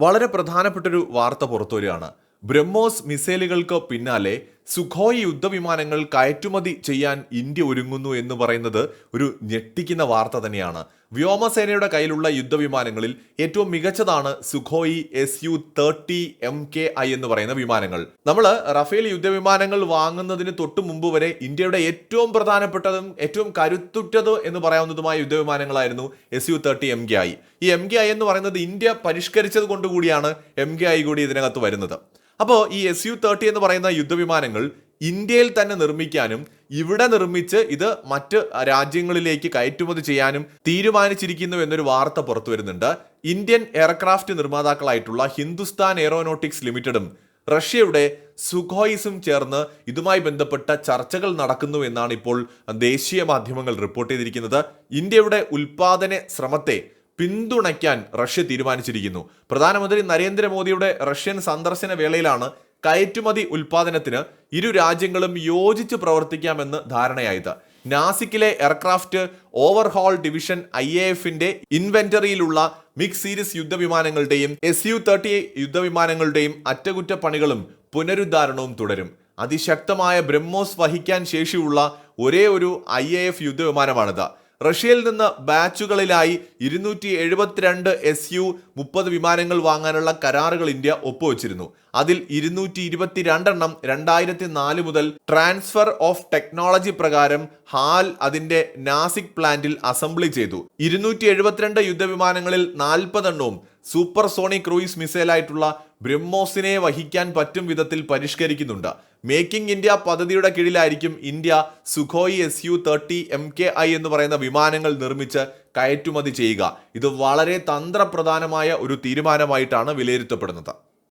വളരെ പ്രധാനപ്പെട്ടൊരു വാർത്ത പുറത്തുവരികയാണ്. ബ്രഹ്മോസ് മിസൈലുകൾക്ക് പിന്നാലെ സുഖോയ് യുദ്ധവിമാനങ്ങൾ കയറ്റുമതി ചെയ്യാൻ ഇന്ത്യ ഒരുങ്ങുന്നു എന്ന് പറയുന്നത് ഒരു ഞെട്ടിക്കുന്ന വാർത്ത തന്നെയാണ്. വ്യോമസേനയുടെ കയ്യിലുള്ള യുദ്ധവിമാനങ്ങളിൽ ഏറ്റവും മികച്ചതാണ് Sukhoi S U thirty M K I എന്ന് പറയുന്ന വിമാനങ്ങൾ. നമ്മൾ റഫേൽ യുദ്ധവിമാനങ്ങൾ വാങ്ങുന്നതിന് തൊട്ട് മുമ്പ് വരെ ഇന്ത്യയുടെ ഏറ്റവും പ്രധാനപ്പെട്ടതും ഏറ്റവും കരുത്തുറ്റത് എന്ന് പറയാവുന്നതുമായ യുദ്ധവിമാനങ്ങളായിരുന്നു S U thirty M K I. ഈ എം കെ ഐ എന്ന് പറയുന്നത് ഇന്ത്യ പരിഷ്കരിച്ചത് കൊണ്ടുകൂടിയാണ് എം കെ ഐ കൂടി ഇതിനകത്ത് വരുന്നത്. അപ്പോൾ ഈ എസ് യു തേർട്ടി എന്ന് പറയുന്ന യുദ്ധവിമാനങ്ങൾ ഇന്ത്യയിൽ തന്നെ നിർമ്മിക്കാനും ഇവിടെ നിർമ്മിച്ച് ഇത് മറ്റ് രാജ്യങ്ങളിലേക്ക് കയറ്റുമതി ചെയ്യാനും തീരുമാനിച്ചിരിക്കുന്നു എന്നൊരു വാർത്ത പുറത്തു വരുന്നുണ്ട്. ഇന്ത്യൻ എയർക്രാഫ്റ്റ് നിർമ്മാതാക്കളായിട്ടുള്ള ഹിന്ദുസ്ഥാൻ എയറോനോട്ടിക്സ് ലിമിറ്റഡും റഷ്യയുടെ സുഖോയിസും ചേർന്ന് ഇതുമായി ബന്ധപ്പെട്ട ചർച്ചകൾ നടക്കുന്നു എന്നാണ് ഇപ്പോൾ ദേശീയ മാധ്യമങ്ങൾ റിപ്പോർട്ട് ചെയ്തിരിക്കുന്നത്. ഇന്ത്യയുടെ ഉൽപാദന ശ്രമത്തെ പിന്തുണയ്ക്കാൻ റഷ്യ തീരുമാനിച്ചിരിക്കുന്നു. പ്രധാനമന്ത്രി നരേന്ദ്രമോദിയുടെ റഷ്യൻ സന്ദർശന വേളയിലാണ് കയറ്റുമതി ഉൽപാദനത്തിന് ഇരു രാജ്യങ്ങളും യോജിച്ച് പ്രവർത്തിക്കാമെന്ന് ധാരണയായത്. നാസിക്കിലെ aircraft overhaul division I A എഫിന്റെ ഇൻവെന്ററിയിലുള്ള മിക് സീരീസ് യുദ്ധവിമാനങ്ങളുടെയും എസ് യു തേർട്ടി യുദ്ധവിമാനങ്ങളുടെയും അറ്റകുറ്റപ്പണികളും പുനരുദ്ധാരണവും തുടരും. അതിശക്തമായ ബ്രഹ്മോസ് വഹിക്കാൻ ശേഷിയുള്ള ഒരേ ഒരു ഐ എ എഫ് യുദ്ധവിമാനമാണിത്. റഷ്യയിൽ നിന്ന് ബാച്ചുകളിലായി ഇരുന്നൂറ്റി എഴുപത്തിരണ്ട് എസ് യു മുപ്പത് വിമാനങ്ങൾ വാങ്ങാനുള്ള കരാറുകൾ ഇന്ത്യ ഒപ്പുവച്ചിരുന്നു. അതിൽ ഇരുന്നൂറ്റി ഇരുപത്തിരണ്ടെണ്ണം രണ്ടായിരത്തി നാല് മുതൽ ട്രാൻസ്ഫർ ഓഫ് ടെക്നോളജി പ്രകാരം ഹാൽ അതിന്റെ നാസിക് പ്ലാന്റിൽ അസംബ്ലി ചെയ്തു. ഇരുന്നൂറ്റി എഴുപത്തിരണ്ട് യുദ്ധവിമാനങ്ങളിൽ നാൽപ്പതെണ്ണവും സൂപ്പർ സോണിക് ക്രൂയിസ് മിസൈലായിട്ടുള്ള ബ്രഹ്മോസിനെ വഹിക്കാൻ പറ്റും വിധത്തിൽ പരിഷ്കരിക്കുന്നുണ്ട്. മേക്കിംഗ് ഇന്ത്യ പദ്ധതിയുടെ കീഴിലായിരിക്കും India Sukhoi S U thirty M K I എന്ന് പറയുന്ന വിമാനങ്ങൾ നിർമ്മിച്ച് കയറ്റുമതി ചെയ്യുക. ഇത് വളരെ തന്ത്രപ്രധാനമായ ഒരു തീരുമാനമായിട്ടാണ് വിലയിരുത്തപ്പെടുന്നത്.